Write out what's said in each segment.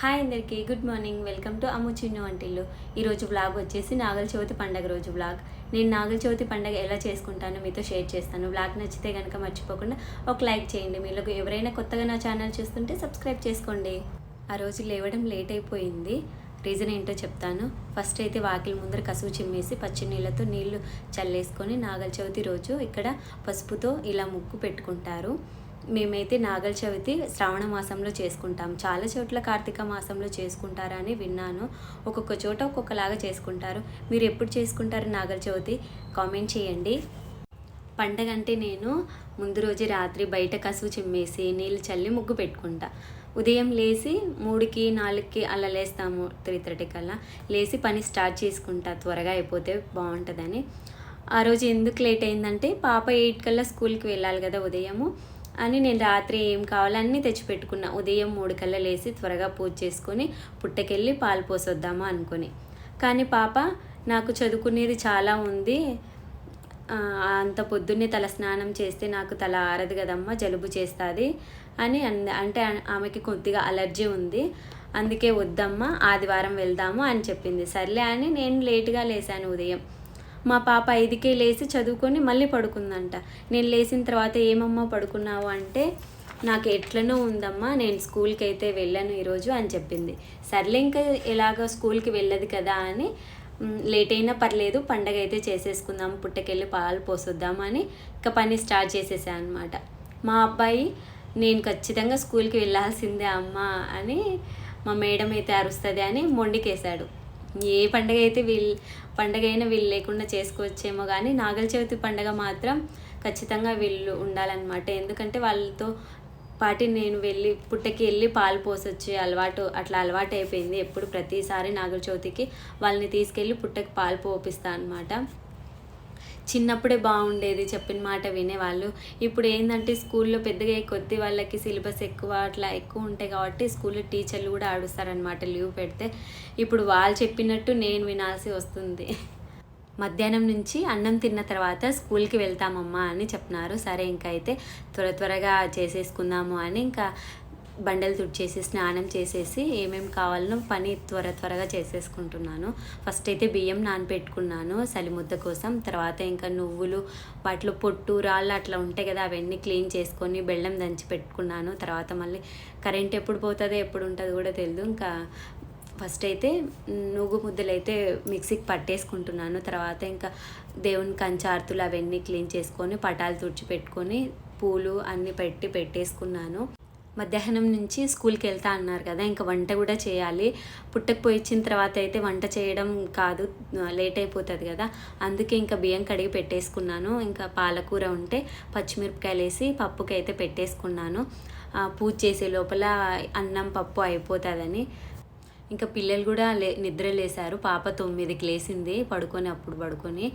Hi అందరికీ good morning. Welcome to Ammu Chinnu వంటిల్లు ఈరోజు బ్లాగ్ వచ్చేసి నాగల చవితి పండగ రోజు బ్లాగ్ నేను నాగల చవితి పండగ ఎలా చేసుకుంటానో మీతో షేర్ చేస్తాను. బ్లాగ్ నచ్చితే కనుక మర్చిపోకుండా ఒక లైక్ చేయండి. మీలో ఎవరైనా కొత్తగా నా ఛానల్ చూస్తుంటే సబ్స్క్రైబ్ చేసుకోండి. ఆ రోజు లేవడం లేట్ అయిపోయింది. రీజన్ ఏంటో చెప్తాను. ఫస్ట్ అయితే వాకిలి ముందర కసువు చిమ్మేసి పచ్చి నీళ్ళతో నీళ్ళు చల్లేసుకొని నాగల చవితి రోజు ఇక్కడ పసుపుతో ఇలా ముగ్గు పెట్టుకుంటారు. మేమైతే నాగల చవితి శ్రావణ మాసంలో చేసుకుంటాం. చాలా చోట్ల కార్తీక మాసంలో చేసుకుంటారని విన్నాను. ఒక్కొక్క చోట ఒక్కొక్కలాగా చేసుకుంటారు. మీరు ఎప్పుడు చేసుకుంటారు నాగల చవితి? కామెంట్ చేయండి. పండగ అంటే నేను ముందు రోజు రాత్రి బయట కసువు చిమ్మేసి నీళ్ళు చల్లి ముగ్గు పెట్టుకుంటా. ఉదయం లేచి మూడుకి నాలుగుకి అలా లేస్తాము త్రీ థర్టీ కల్లా లేచి పని స్టార్ట్ చేసుకుంటా. త్వరగా అయిపోతే బాగుంటుందని. ఆ రోజు ఎందుకు లేట్ అయిందంటే పాప ఎయిట్ కల్లా స్కూల్కి వెళ్ళాలి కదా ఉదయము. అని నేను రాత్రి ఏం కావాలన్నీ తెచ్చిపెట్టుకున్నా. ఉదయం మూడు కల్లా లేచి త్వరగా పూజ చేసుకొని పుట్టకెళ్ళి పాలు పోసొద్దామా అనుకొని. కానీ పాప నాకు చదువుకునేది చాలా ఉంది. అంత పొద్దున్నే తల స్నానం చేస్తే నాకు తల ఆరదు కదమ్మా జలుబు చేస్తుంది అని అంద అంటే ఆమెకి కొద్దిగా అలర్జీ ఉంది. అందుకే వద్దమ్మా ఆదివారం వెళ్దాము అని చెప్పింది. సర్లే అని నేను లేటుగా లేసాను ఉదయం. మా పాప ఐదుకే లేచి చదువుకొని మళ్ళీ పడుకుందంట. నేను లేచిన తర్వాత ఏమమ్మా పడుకున్నావు అంటే నాకు ఎట్లనో ఉందమ్మా నేను స్కూల్కి అయితే వెళ్ళాను ఈరోజు అని చెప్పింది. సర్లే ఇంకా ఎలాగో స్కూల్కి వెళ్ళదు కదా అని లేట్ అయినా పర్లేదు పండగ అయితే చేసేసుకుందాం పుట్టకెళ్ళి పాలు పోసొద్దామని ఇంకా పని స్టార్ట్ చేసేసాను అనమాట మా అబ్బాయి నేను ఖచ్చితంగా స్కూల్కి వెళ్ళాల్సిందే అమ్మా అని మా మేడం అయితే అరుస్తుంది అని మొండికేశాడు. ఏ పండగ అయితే వీళ్ళు పండగ అయినా వీళ్ళు లేకుండా చేసుకోవచ్చేమో కానీ నాగల చవితి పండగ మాత్రం ఖచ్చితంగా వీళ్ళు ఉండాలన్నమాట. ఎందుకంటే వాళ్ళతో పాటి నేను వెళ్ళి పుట్టకి వెళ్ళి పాలు పోసొచ్చే అలవాటు అట్లా అలవాటు అయిపోయింది ఎప్పుడు ప్రతిసారి నాగల చవితికి వాళ్ళని తీసుకెళ్ళి పుట్టకి పాలు పోపిస్తా అనమాట చిన్నప్పుడే బాగుండేది చెప్పిన మాట వినేవాళ్ళు. ఇప్పుడు ఏంటంటే స్కూల్లో పెద్దగా కొద్ది వాళ్ళకి సిలబస్ ఎక్కువ అట్లా ఎక్కువ ఉంటాయి కాబట్టి స్కూల్లో టీచర్లు కూడా ఆడుస్తారనమాట లీవ్ పెడితే. ఇప్పుడు వాళ్ళు చెప్పినట్టు నేను వినాల్సి వస్తుంది. మధ్యాహ్నం నుంచి అన్నం తిన్న తర్వాత స్కూల్కి వెళ్తామమ్మా అని చెప్పినారు. సరే ఇంకా అయితే త్వర త్వరగా చేసేసుకుందాము అని ఇంకా బండలు తుడిచేసి స్నానం చేసేసి ఏమేమి కావాలనో పని త్వర త్వరగా చేసేసుకుంటున్నాను. ఫస్ట్ అయితే బియ్యం నానపెట్టుకున్నాను సలిముద్ద కోసం. తర్వాత ఇంకా నువ్వులు వాటిలో పొట్టు రాళ్ళు అట్లా ఉంటాయి కదా అవన్నీ క్లీన్ చేసుకొని బెల్లం దంచి పెట్టుకున్నాను. తర్వాత మళ్ళీ కరెంట్ ఎప్పుడు పోతుందో ఎప్పుడు ఉంటుందో కూడా తెలియదు ఇంకా ఫస్ట్ అయితే నువ్వు ముద్దలు అయితే మిక్సీకి పట్టేసుకుంటున్నాను. తర్వాత ఇంకా దేవుని కంచార్తులు అవన్నీ క్లీన్ చేసుకొని పటాలు తుడిచి పెట్టుకొని పూలు అన్నీ పెట్టి పెట్టేసుకున్నాను. మధ్యాహ్నం నుంచి స్కూల్కి వెళ్తా అన్నారు కదా ఇంకా వంట కూడా చేయాలి. పుట్టకు పోయి ఇచ్చిన తర్వాత అయితే వంట చేయడం కాదు లేట్ అయిపోతుంది కదా. అందుకే ఇంకా బియ్యం కడిగి పెట్టేసుకున్నాను. ఇంకా పాలకూర ఉంటే పచ్చిమిరపకాయలు వేసి పప్పుకి అయితే పెట్టేసుకున్నాను. పూజ చేసే లోపల అన్నం పప్పు అయిపోతుందని. ఇంకా పిల్లలు కూడా లే నిద్ర లేశారు పాప తొమ్మిదికి లేసింది పడుకొని అప్పుడు పడుకొని.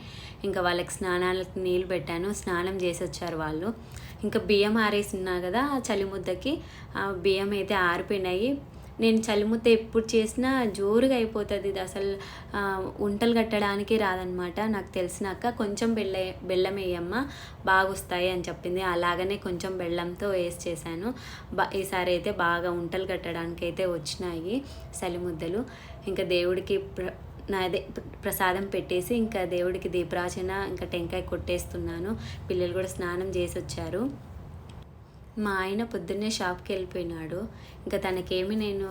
ఇంకా వాళ్ళకి స్నానాలకు నీళ్ళు పెట్టాను. స్నానం చేసి వచ్చారు వాళ్ళు. ఇంకా బియ్యం ఆరేసిన్నా కదా చలిముద్దకి ఆ బియ్యం అయితే ఆరిపోయినాయి. నేను చలిముద్ద ఎప్పుడు చేసినా జోరుగా అయిపోతుంది. ఇది అసలు ఉంటలు కట్టడానికి రాదనమాట నాకు తెలిసినాక కొంచెం బెల్ల బెల్లం వేయమ్మ బాగా వస్తాయి అని చెప్పింది. అలాగనే కొంచెం బెల్లంతో వేసి చేశాను. బా ఈసారి అయితే బాగా ఉంటలు కట్టడానికి అయితే వచ్చినాయి చలిముద్దలు ఇంకా దేవుడికి ప్ర నా అదే ప్రసాదం పెట్టేసి ఇంకా దేవుడికి దీపరాచన ఇంకా టెంకాయ కొట్టేస్తున్నాను. పిల్లలు కూడా స్నానం చేసి వచ్చారు మా ఆయన పొద్దున్నే షాప్కి వెళ్ళిపోయినాడు. ఇంకా తనకేమి నేను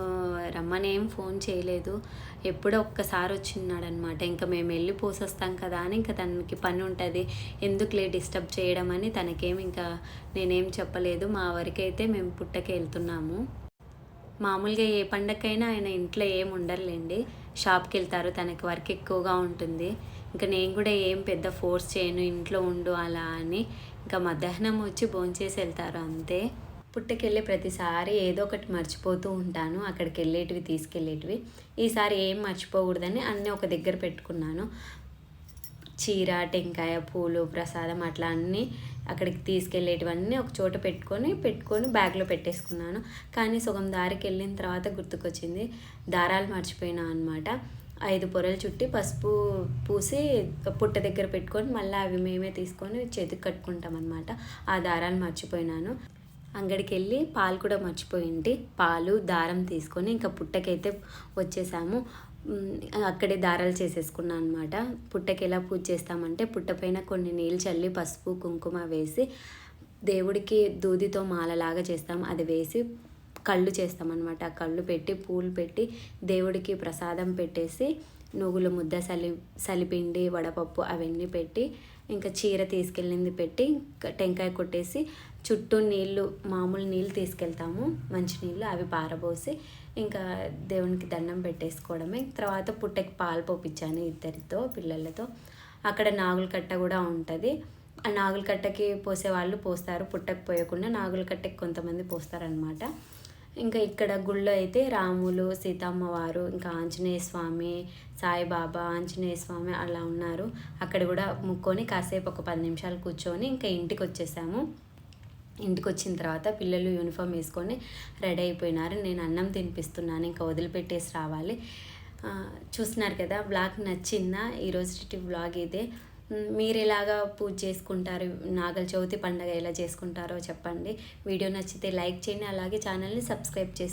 రమ్మనేం ఫోన్ చేయలేదు. ఎప్పుడో ఒక్కసారి వచ్చిన్నాడు అనమాట ఇంకా మేము వెళ్ళి పోసొస్తాం కదా అని ఇంకా తనకి పని ఉంటుంది. ఎందుకులే డిస్టర్బ్ చేయడం అని తనకేం ఇంకా నేనేం చెప్పలేదు. మా వరకైతే మేము పుట్టకి వెళ్తున్నాము. మామూలుగా ఏ పండగకైనా ఆయన ఇంట్లో ఏం ఉండరులేండి. షాప్కి వెళ్తారు తనకి వర్క్ ఎక్కువగా ఉంటుంది. ఇంకా నేను కూడా ఏం పెద్ద ఫోర్స్ చేయను ఇంట్లో ఉండు అలా అని. ఇంకా మధ్యాహ్నం వచ్చి భోంచేసి వెళ్తారు అంతే. పుట్టకెళ్ళే ప్రతిసారి ఏదో ఒకటి మర్చిపోతూ ఉంటాను. అక్కడికి వెళ్ళేటివి తీసుకెళ్ళేటివి. ఈసారి ఏం మర్చిపోకూడదని అన్నీ ఒక దగ్గర పెట్టుకున్నాను. చీర టెంకాయ పూలు ప్రసాదం అట్లా అన్నీ అక్కడికి తీసుకెళ్ళేటివన్నీ ఒక చోట పెట్టుకొని పెట్టుకొని బ్యాగ్లో పెట్టేసుకున్నాను. కానీ సగం దారికి వెళ్ళిన తర్వాత గుర్తుకొచ్చింది దారాలు మర్చిపోయినా అనమాట ఐదు పొరలు చుట్టి పసుపు పూసి పుట్ట దగ్గర పెట్టుకొని మళ్ళీ అవి మేమే తీసుకొని చేతికి కట్టుకుంటాం అనమాట ఆ దారాలు మర్చిపోయినాను. అంగడికి వెళ్ళి పాలు కూడా మర్చిపోయింటి. పాలు దారం తీసుకొని ఇంకా పుట్టకైతే వచ్చేసాము. అక్కడే దారాలు చేసేసుకున్నాను అనమాట పుట్టకి ఎలా పూజ చేస్తామంటే పుట్టపైన కొన్ని నీళ్ళు చల్లి పసుపు కుంకుమ వేసి దేవుడికి దూదితో మాలలాగా చేస్తాం. అది వేసి కళ్ళు చేస్తామన్నమాట ఆ కళ్ళు పెట్టి పూలు పెట్టి దేవుడికి ప్రసాదం పెట్టేసి నువ్వుల ముద్ద సలి సలిపిండి వడపప్పు అవన్నీ పెట్టి ఇంకా చీర తీసుకెళ్ళింది పెట్టి ఇంకా టెంకాయ కొట్టేసి చుట్టూ నీళ్ళు మామూలు నీళ్ళు తీసుకెళ్తాము. మంచి నీళ్ళు అవి పారబోసి ఇంకా దేవునికి దండం పెట్టేసుకోవడమే. తర్వాత పుట్టకి పాలు పోపించాను ఇద్దరితో పిల్లలతో. అక్కడ నాగుల కట్ట కూడా ఉంటుంది. ఆ నాగుల కట్టకి పోసే వాళ్ళు పోస్తారు. పుట్టకు పోయకుండా నాగుల కట్టకి కొంతమంది పోస్తారనమాట. ఇంకా ఇక్కడ గుళ్ళో అయితే రాములు సీతమ్మవారు ఇంకా ఆంజనేయ స్వామి సాయిబాబా ఆంజనేయ స్వామి అలా ఉన్నారు. అక్కడ కూడా ముక్కొని కాసేపు ఒక పది నిమిషాలు కూర్చొని ఇంకా ఇంటికి వచ్చేసాము. ఇంటికి వచ్చిన తర్వాత పిల్లలు యూనిఫామ్ వేసుకొని రెడీ అయిపోయినారు. నేను అన్నం తినిపిస్తున్నాను ఇంకా వదిలిపెట్టేసి రావాలి. చూస్తున్నారు కదా బ్లాగ్ నచ్చిందా? ఈరోజు బ్లాగ్ ఇదే. మీరు ఎలాగా పూజ చేసుకుంటారు? నాగల చవితి పండగ ఎలా చేసుకుంటారో చెప్పండి. వీడియో నచ్చితే లైక్ చేయండి అలాగే ఛానల్ని సబ్స్క్రైబ్ చేసి